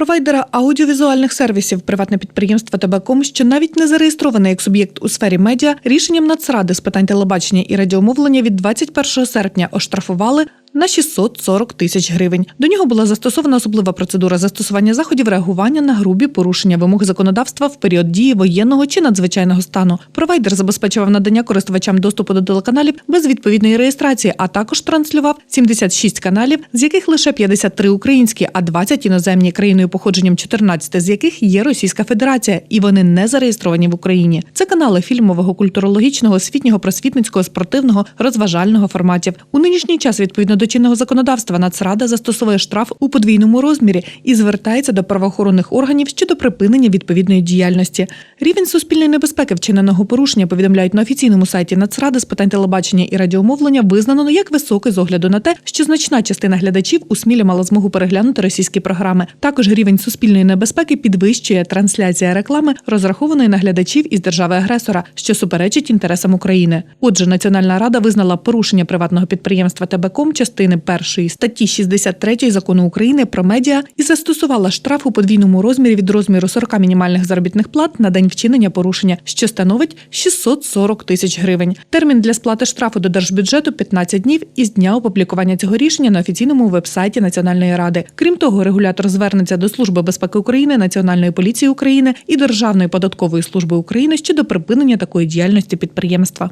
Провайдера аудіовізуальних сервісів приватне підприємство Тебеком, що навіть не зареєстроване як суб'єкт у сфері медіа, рішенням Нацради з питань телебачення і радіомовлення від 21 серпня оштрафували на 640 тисяч гривень. До нього була застосована особлива процедура застосування заходів реагування на грубі порушення вимог законодавства в період дії воєнного чи надзвичайного стану. Провайдер забезпечував надання користувачам доступу до телеканалів без відповідної реєстрації, а також транслював 76 каналів, з яких лише 53 українські, а 20 іноземні країною походженням 14 з яких є Російська Федерація, і вони не зареєстровані в Україні. Це канали фільмового, культурологічного, освітнього, просвітницького, спортивного, розважального форматів. У нинішній час відповідно до чинного законодавства Нацрада застосовує штраф у подвійному розмірі і звертається до правоохоронних органів щодо припинення відповідної діяльності. Рівень суспільної небезпеки вчиненого порушення повідомляють на офіційному сайті Нацради з питань телебачення і радіомовлення визнано як високий з огляду на те, що значна частина глядачів у смілі мала змогу переглянути російські програми. Також рівень суспільної небезпеки підвищує трансляція реклами, розрахованої на глядачів із держави-агресора, що суперечить інтересам України. Отже, Національна рада визнала порушення приватного підприємства ТБКом частини першої статті 63 закону України про медіа і застосувала штраф у подвійному розмірі від розміру 40 мінімальних заробітних плат на день вчинення порушення, що становить 640 тисяч гривень. Термін для сплати штрафу до держбюджету 15 днів із дня опублікування цього рішення на офіційному вебсайті Національної ради. Крім того, регулятор звернеться до Служби безпеки України, Національної поліції України і Державної податкової служби України щодо припинення такої діяльності підприємства.